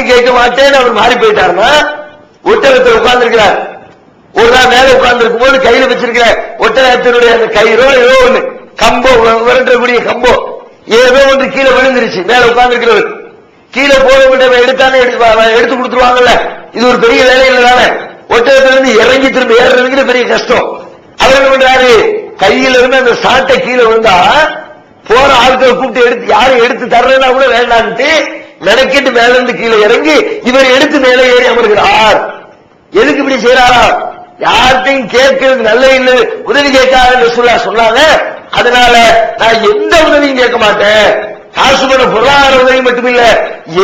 பங்கு கேட்க மாட்டேன்னு அவர் மாறி போயிட்டாருன்னா ஒட்டகத்தில் உட்கார்ந்து இருக்கிறார் ஒரு நாள் மேல உட்கார்ந்து இருக்கும் போது கையில வச்சிருக்கிற ஒட்டகத்தினுடைய அந்த கயிறோ ஏதோ ஒண்ணு கம்போ விரட்டக்கூடிய கம்போ ஏதோ ஒன்று கீழே விழுந்துருச்சு. மேல உட்கார்ந்து இருக்கிறவர் கீழே போக விட எடுத்தானே எடுத்து கொடுத்துருவாங்கல்ல. இது ஒரு பெரிய வேலையில தானே. ஒட்டகத்திலிருந்து இறங்கி திரும்ப ஏறதுங்கிற பெரிய கஷ்டம். அவர் என்ன பண்றாரு? கையில இருந்து அந்த சாட்டை கீழே விழுந்தா போற ஆட்களை கூப்பிட்டு எடுத்து யாரும் எடுத்து தர்றதுன்னா கூட வேண்டான்ட்டு மெனக்கிட்டு மேலிருந்து கீழே இறங்கி இவர் எடுத்து மேலே ஏறி அமர்கிறார். எதுக்கு இப்படி செய்யறாரா யார்கிட்டையும் கேட்கறது நல்ல இல்லை உதவி கேட்காத சொல்ல சொன்னாங்க. அதனால நான் எந்த உதவியும் கேட்க மாட்டேன். காசு பண்ண பொருளாதார உதவி மட்டுமில்ல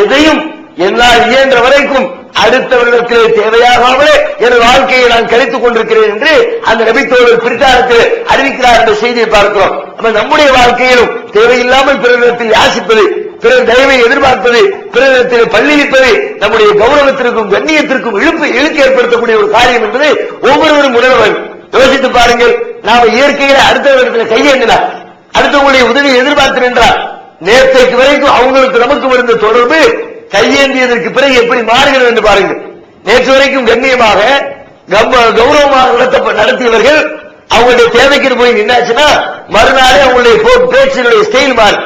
எதையும் என்னால் இயன்ற வரைக்கும் அடுத்தவர்களுக்கு தேவையாகாமலே என் வாழ்க்கையை நான் கழித்துக் கொண்டிருக்கிறேன் என்று அந்த நபித்தோழர் பிரித்தாரத்தில் அறிவிக்கிறார் என்ற செய்தியை பார்க்கிறோம். நம்ம நம்முடைய வாழ்க்கையிலும் தேவையில்லாமல் பிறரிடத்தில் யாசிப்பது பிறர் தயவை எதிர்பார்ப்பது பிறரிடத்தில் பள்ளியிப்பது நம்முடைய கௌரவத்திற்கும் கண்ணியத்திற்கும் இழுப்பு இழுக்கு ஏற்படுத்தக்கூடிய ஒரு காரியம் என்பது ஒவ்வொருவரும் உணர்வன். யோசித்து பாருங்கள் நாம இயற்கையில அடுத்தவரிடத்தில் கையேந்தினார் அடுத்தவங்களுடைய உதவியை எதிர்பார்த்து நின்றார் நேற்றைக்கு வரைக்கும் அவங்களுக்கு நமக்கு இருந்த தொடர்பு கையேந்தியதற்கு பிறகு எப்படி மாறுகிறது என்று பாருங்கள். நேற்று வரைக்கும் கண்ணியமாக கௌரவமாக நடத்தியவர்கள் அவங்களுடைய தேவைக்கு போய் நின்னாச்சுன்னா மறுநாளே அவங்களுடைய போ- பேச்சினுடைய ஸ்டைல் மாறி.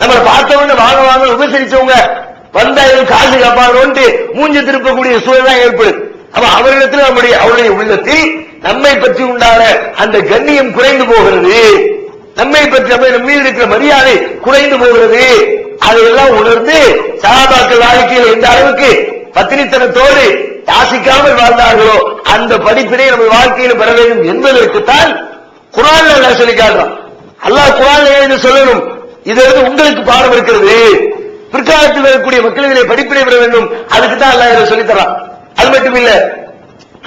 நம்மளை பார்த்தவங்க வாங்க வாங்க உபசரிச்சவங்க வந்தா எதுவும் காசு காப்பாங்கன்னு மூஞ்சி திருப்பக்கூடிய சூழல் தான் ஏற்படுது அப்ப அவரிடத்தில் நம்முடைய அவருடைய உள்ளத்தில் நம்மை பற்றி உண்டான அந்த கண்ணியம் குறைந்து போகிறது. நம்மை பற்றி நம்ம நம்ம மீது இருக்கிற மரியாதை குறைந்து போகிறது. அதையெல்லாம் உணர்ந்து சகாபாக்கள் வாழ்க்கையில் எந்த அளவுக்கு பத்தினித்தனத்தோடு யாசிக்காமல் வாழ்ந்தார்களோ அந்த படிப்பினை நம்ம வாழ்க்கையில் பெற வேண்டும் என்பதற்குத்தான் குரான் சொல்லி காட்டுறோம் அல்லாஹ் குரான் என்று சொல்லணும்? இது வந்து உங்களுக்கு பாடம் இருக்கிறது. பிற்காலத்தில் வரக்கூடிய மக்களிடையே படிப்பினை பெற வேண்டும். அதுக்கு தான் அல்லாஹ் இதை சொல்லித்தரான். அது மட்டும் இல்ல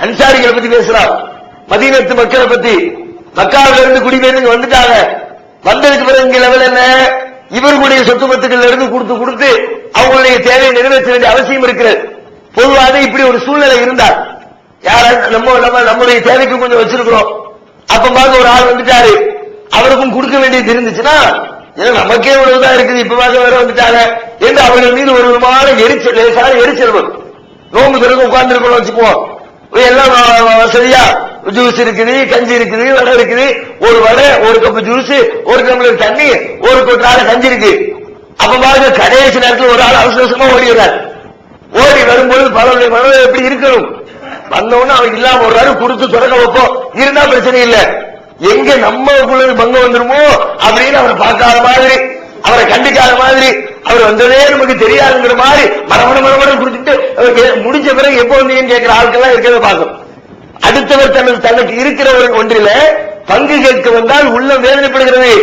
அன்சாரிகளை பத்தி பேசுறான். மதீனத்து மக்களை பத்தி. மக்காவில இருந்து குடிபெயர்ந்து வந்துட்டாங்க. வந்ததுக்கு பிறகு இங்க லெவல் என்ன? இவர்களுடைய சொத்து பத்துக்கள் இருந்து கொடுத்து கொடுத்து அவங்களுடைய தேவையை நிறைவேற்ற வேண்டிய அவசியம் இருக்கிறது. பொதுவாக இப்படி ஒரு சூழ்நிலை இருந்தால் யாராவது நம்ம நம்ம நம்முடைய தேவைக்கு கொஞ்சம் வச்சிருக்கிறோம். அப்ப பார்க்க ஒரு ஆள் வந்துட்டாரு. அவருக்கும் கொடுக்க வேண்டியது இருந்துச்சுன்னா ஏன்னா நமக்கே இவ்வளவுதான் இருக்குது. இப்ப பார்க்க வேற வந்துட்டாங்க. என்று அவர்கள் மீது ஒரு விதமான எரிச்சல் லேசான எரிச்சல் வரும். நோம்பு பிறகு உட்கார்ந்து இருக்கணும் வச்சுக்குவோம் எல்லாம் வசதியா? ஜூஸ் இருக்குது கஞ்சி இருக்குது வடை இருக்குது. ஒரு வடை ஒரு கப்பு ஜூஸ் ஒரு டம்ளர் தண்ணி ஒரு கொட்டால கஞ்சி இருக்கு. அப்ப பாருங்க கடைசி நேரத்தில் ஒரு ஆள் அவசரமா ஓடிடுறார். ஓடி வரும்போது பலருடைய மனதை எப்படி இருக்கணும். வந்தவொன்னு அவன் இல்லாம ஒரு கொடுத்து தொடங்க வைப்போம். இருந்தா பிரச்சனை இல்லை. எங்க நம்மக்குள்ள பங்கம் வந்துருமோ அப்படின்னு அவரை பார்க்காத மாதிரி அவரை கண்டிக்காத மாதிரி அவர் வந்ததே நமக்கு தெரியாதுங்கிற மாதிரி மரமண மரமணம் குடிச்சிட்டு முடிஞ்ச பிறகு எப்போ வந்தீங்கன்னு கேட்கிற ஆட்கள்லாம் இருக்கிறத பார்க்கும் அடுத்தவர் தனது தனக்கு இருக்கிறவர்கள் ஒன்றில பங்கு கேட்க வந்தால் உள்ளம் வேதனைப்படுகிறது.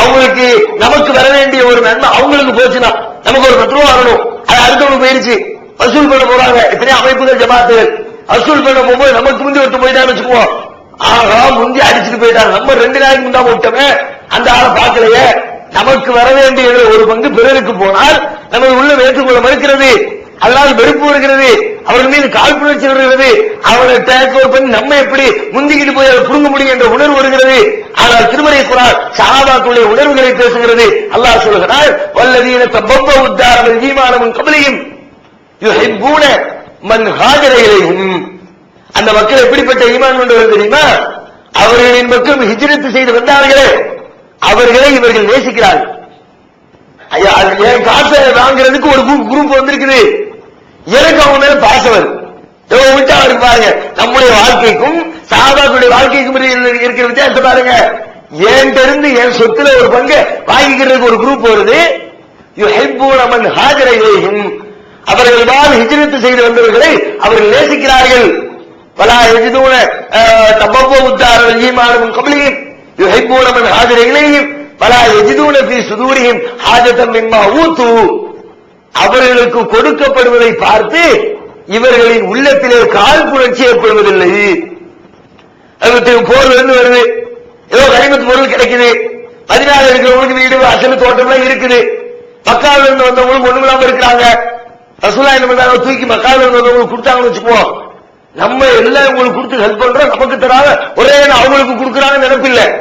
அவங்களுக்கு நமக்கு வர வேண்டிய ஒரு நன்மை அவங்களுக்கு போச்சுன்னா நமக்கு ஒரு பத்து ரூபா வரணும். அது அடுத்தவங்க போயிருச்சு. வசூல் பண்ண போறாங்க. எத்தனையோ அமைப்புகள் ஜமாத்துகள். வசூல் பண்ண போகும்போது நமக்கு முந்தி ஒருத்தர் போயிட்டான்னு வச்சுக்குவோம் ஆகா முந்தி அடிச்சுட்டு போயிட்டாங்க நம்ம ரெண்டு நாளைக்கு முந்தா விட்டோமே அந்த ஆளை பார்க்கலையே. நமக்கு வர வேண்டிய ஒரு பங்கு பிறருக்கு போனால் நமது உள்ள ஏற்றுக்கொள்ள மறுக்கிறது. அல்லாது வெறுப்பு வருகிறது. அவர்கள் மீது காழ்ப்புணர்ச்சி வருகிறது. அவரை டேக் ஓவர் பண்ணி நம்ம எப்படி முந்திக்கிட்டு போய் அதை புடுங்க முடியும் என்ற உணர்வு வருகிறது. ஆனால் திருமலை குரான் சஹாபாக்களுடைய உணர்வுகளை பேசுகிறது. அல்லாஹ் சொல்கிறார் வல்லதீன தப்பப்ப உத்தாரம் ஈமானமும் கபலியும் யுஹிப்பூன மன் ஹாஜர அந்த மக்கள் எப்படிப்பட்ட ஈமான் கொண்டவர்கள் தெரியுமா? அவர்களின் மக்கள் ஹிஜ்ரத்து செய்து வந்தார்களே. அவர்களை இவர்கள் நேசிக்கிறார்கள். ஐயா அது என் காசை வாங்குறதுக்கு ஒரு குரூப் வந்திருக்குது. எனக்கு அவங்க மேல பாசம் வருது. எவ்வளவு விட்டா அவருக்கு பாருங்க. நம்முடைய வாழ்க்கைக்கும் சாபாக்களுடைய வாழ்க்கைக்கும் இருக்கிற வித்தியாசத்தை பாருங்க. என்கிட்ட இருந்து என் சொத்துல ஒரு பங்கு வாங்கிக்கிறதுக்கு ஒரு குரூப் வருது. அவர்கள் தான் ஹிஜ்ரத்து செய்து வந்தவர்களை அவர்கள் நேசிக்கிறார்கள். பலா எஜிதூன தப்பப்போ உத்தாரல் ஈமானும் கபலியும் யுஹிப்பூன மன் ஹாஜர இலைஹிம் பலா எஜிதூன ஃபீ சுதூரிஹிம் ஹாஜதம் மிம்மா ஊத்து அவர்களுக்கு கொடுக்கப்படுவதை பார்த்து இவர்களின் உள்ளத்திலே கால் புணர்ச்சி ஏற்படுவதில்லை அதுக்கு போர்ல இருந்து வருது ஏதோ கனிமத்து பொருள் கிடைக்குது பதினாறு இருக்கிறவங்களுக்கு வீடு அசல் தோட்டம்லாம் இருக்குது மக்காவில இருந்து வந்தவங்களுக்கு ஒண்ணும் இல்லாம இருக்கிறாங்க ரசூலா என்ன பண்ணாங்க தூக்கி மக்காவில இருந்து வந்தவங்களுக்கு கொடுத்தாங்கன்னு வச்சுக்குவோம் நம்ம எல்லாம் உங்களுக்கு கொடுத்து ஹெல்ப் பண்றோம்? நமக்கு தராங்க ஒரே அவங்களுக்கு கொடுக்கறாங்க நினைப்பு இல்ல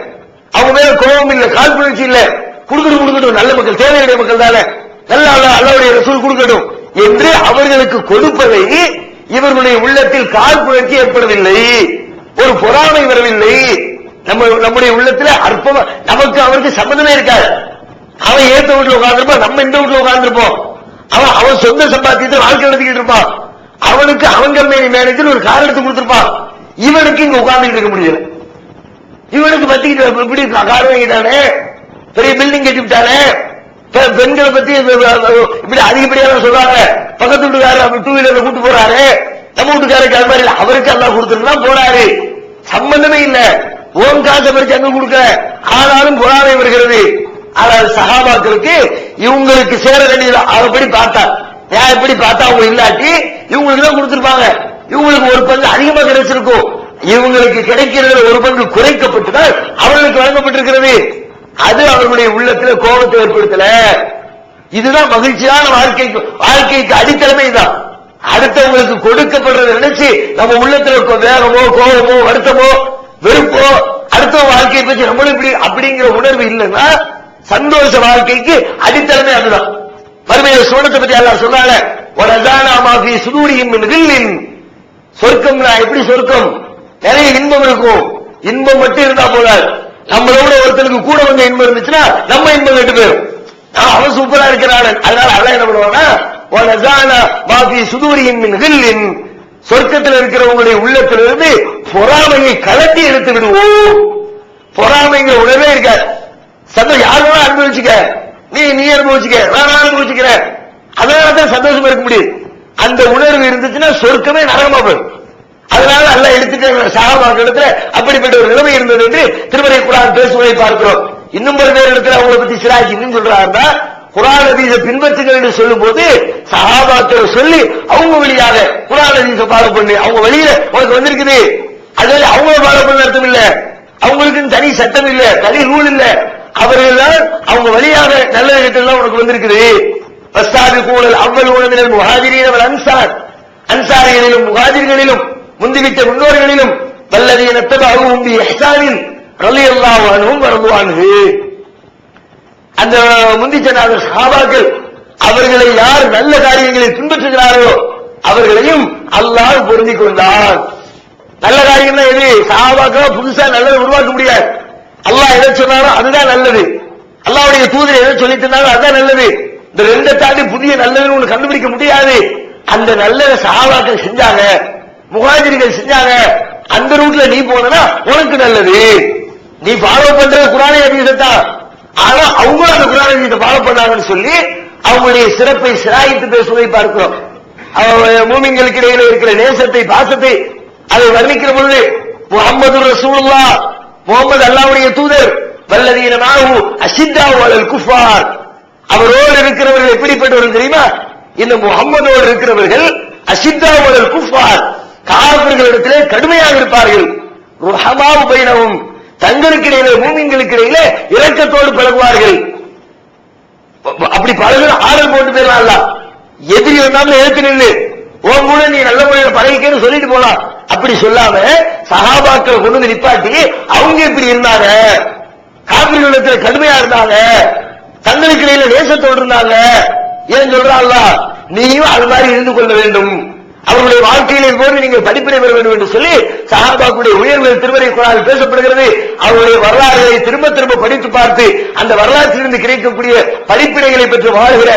அவங்க மேல கோபம் இல்ல காழ்ப்புணர்ச்சி இல்ல. கொடுக்கணும் கொடுக்கட்டும். நல்ல மக்கள் தேவையுடைய மக்கள் தானே. நல்ல அல்ல அல்லாவுடைய ரசூல் கொடுக்கட்டும். என்று அவர்களுக்கு கொடுப்பதை இவர்களுடைய உள்ளத்தில் கால் புரட்சி ஏற்படவில்லை. ஒரு பொறாமை வரவில்லை. நம்ம நம்முடைய உள்ளத்துல அற்பமா நமக்கு அவருக்கு சம்பந்தமே இருக்காது. அவன் ஏத்த வீட்டுல உட்கார்ந்துருப்பான் நம்ம இந்த வீட்டுல உட்கார்ந்துருப்போம். அவன் அவன் சொந்த சம்பாத்தியத்தை வாழ்க்கை நடத்திக்கிட்டு இருப்பான். அவனுக்கு அவன் கம்பெனி மேனேஜர் ஒரு கார் எடுத்து கொடுத்துருப்பான். இவனுக்கு இங்க உட்கார்ந்துட்டு இருக்க முடியல. இவனுக்கு பத்திக்கிட்டு இப்படி கார் வாங்கிட்டானே. பெரிய பில்டிங் கட்டி விட்டானே பெண்களை பத்தி இப்படி அதிகப்படியாக சொல்றாங்க. பக்கத்து வீட்டுக்காரர் டூ வீலர்ல கூட்டு போறாரு. நம்ம வீட்டுக்காரருக்கு அது மாதிரி இல்ல. அவருக்கு எல்லாம் கொடுத்துருந்தா போறாரு. சம்பந்தமே இல்ல. ஓன் காசை பறிச்சு அங்க கொடுக்க ஆனாலும் பொறாமை வருகிறது. ஆனால் சகாபாக்களுக்கு இவங்களுக்கு சேர வேண்டியது அவப்படி பார்த்தா நான் எப்படி பார்த்தா அவங்க இல்லாட்டி இவங்களுக்கு தான் கொடுத்திருப்பாங்க. இவங்களுக்கு ஒரு பங்கு அதிகமா கிடைச்சிருக்கும். இவங்களுக்கு கிடைக்கிறது ஒரு பங்கு குறைக்கப்பட்டுதான் அவர்களுக்கு வழங்கப்பட்டிருக்கிறது. அது அவர்களுடைய உள்ளத்துல கோபத்தை ஏற்படுத்தல. இதுதான் மகிழ்ச்சியான வாழ்க்கைக்கு வாழ்க்கைக்கு அடித்தளமே தான் அடுத்தவங்களுக்கு கொடுக்கப்படுறதை நினைச்சு நம்ம உள்ளத்துல வேகமோ கோபமோ வருத்தமோ வெறுப்போ அடுத்த வாழ்க்கையை பற்றி நம்மளும் இப்படி அப்படிங்கிற உணர்வு இல்லைன்னா சந்தோஷ வாழ்க்கைக்கு அடித்தளமே அதுதான். மறுமையில சோழத்தை பத்தி எல்லாம் சொன்னாங்க. ஒரு அதானா மாஃபி சொர்க்கம்னா எப்படி சொர்க்கம்? நிறைய இன்பம் இருக்கும். இன்பம் மட்டும் இருந்தா போதாது. நம்மளோட ஒருத்தனுக்கு கூட வந்த இன்பம் இருந்துச்சுன்னா நம்ம இன்பம் கெட்டு போயிடும் அவன் சூப்பரா இருக்கிறான் அதனால அவன் என்ன பண்ணுவானா "வனஸானா மா மின் கில்லின் சொர்க்கத்தில் இருக்கிறவங்களுடைய உள்ளத்திலிருந்து பொறாமையை கலட்டி எடுத்து விடுவோம். பொறாமைங்கிற உணர்வே இருக்காது. சந்தோஷம் யாரும் அனுபவிச்சுக்க. நீ நீ அனுபவிச்சுக்க. நான் அனுபவிச்சுக்கிறேன். அதனால தான் சந்தோஷமா இருக்க முடியும். அந்த உணர்வு இருந்துச்சுன்னா சொர்க்கமே நரகமா போயிடும். அதனால அல்ல எடுத்துட்டு இடத்துல அப்படிப்பட்ட ஒரு நிலைமை இருந்தது என்று திருமறை குரான் பேசுவதை பார்க்கிறோம். இன்னும் ஒரு பேர் இடத்துல அவங்கள பத்தி சிராஜ் இன்னும் சொல்றாருன்னா குரான் ஹதீஸை பின்பற்றுங்கள் என்று சொல்லும் போது சகாபாக்கள் சொல்லி அவங்க வழியாக குரான் ஹதீஸை ஃபாலோ பண்ணு அவங்க வழியில உனக்கு வந்திருக்குது. அது அவங்க ஃபாலோ பண்ண அர்த்தம் இல்ல. அவங்களுக்கு தனி சட்டம் இல்ல தனி ரூல் இல்ல. அவர்கள் அவங்க வழியாக நல்ல இடத்துல உனக்கு வந்திருக்குது. பஸ்தாபி அவ்வளவு உணவினர் அன்சார். அன்சாரிகளிலும் முகாதிர்களிலும் முந்திவிட்ட முன்னோர்களிலும் வல்லதீன தபாவும் பி இஹ்சானின் ரலியல்லாஹு அன்ஹும் வரதுவான்ஹு அந்த முந்திச்சனாத சஹாபாக்கள் அவர்களை யார் நல்ல காரியங்களில் பின்பற்றுகிறார்களோ அவர்களையும் அல்லாஹ் பொருந்திக் கொண்டார் நல்ல காரியம்னா எது? சஹாபாக்கள் புதுசா நல்லதை உருவாக்க முடியாது. அல்லாஹ் எதை சொன்னாரோ அதுதான் நல்லது. அல்லாவுடைய தூதர் எதை சொல்லிட்டு இருந்தாலும் அதுதான் நல்லது. இந்த ரெண்டை தாண்டி புதிய நல்லதுன்னு ஒண்ணு கண்டுபிடிக்க முடியாது. அந்த நல்லதை சகாபாக்கள் செஞ்சாங்க முகாஜிரிகள் செஞ்சாங்க. அந்த ரூட்ல நீ போனா உனக்கு நல்லது. நீ ஃபாலோ பண்ற குரானை அதிகத்தான் ஆனா அவங்க அந்த குரானை அதிகத்தை ஃபாலோ பண்ணாங்கன்னு சொல்லி அவங்களுடைய சிறப்பை சிராயித்து பேசுவதை பார்க்கிறோம். மூமிங்களுக்கு இடையில இருக்கிற நேசத்தை பாசத்தை அதை வர்ணிக்கிற பொழுது முகமது ரசூல்லா முகமது அல்லாவுடைய தூதர் வல்லதீன நாகு குஃபார். அவரோடு இருக்கிறவர்கள் எப்படிப்பட்டவர்கள் தெரியுமா? இந்த முகம்மதோடு இருக்கிறவர்கள் அசித்தாவு குஃபார் காவிர்களிடத்திலே கடுமையாக இருப்பார்கள். ருஹமாவு பைனவும் தங்களுக்கு இடையிலே மூமின்களுக்கு இடையிலே இரக்கத்தோடு பழகுவார்கள். அப்படி பழகுற ஆடல் போட்டு போயிடலாம்ல எதிரி வந்தாலும் எழுத்து நின்று உன் கூட நீ நல்ல முறையில் பழகிக்கன்னு சொல்லிட்டு போலாம். அப்படி சொல்லாம சகாபாக்களை கொண்டு வந்து நிப்பாட்டி அவங்க இப்படி இருந்தாங்க. காவிரிகளத்துல கடுமையா இருந்தாங்க. தங்களுக்கு இடையில இருந்தாங்க ஏன் சொல்றாள் நீயும் அது மாதிரி இருந்து கொள்ள வேண்டும். அவருடைய வாழ்க்கையிலே போது நீங்கள் படிப்பினை பெற வேண்டும் என்று சொல்லி சஹாபாக்குடைய உயர்வுகள் திருமறை குரால் பேசப்படுகிறது. அவருடைய வரலாறுகளை திரும்ப திரும்ப படித்து பார்த்து அந்த வரலாற்றிலிருந்து கிடைக்கக்கூடிய படிப்பினைகளை பெற்று வாழ்கிற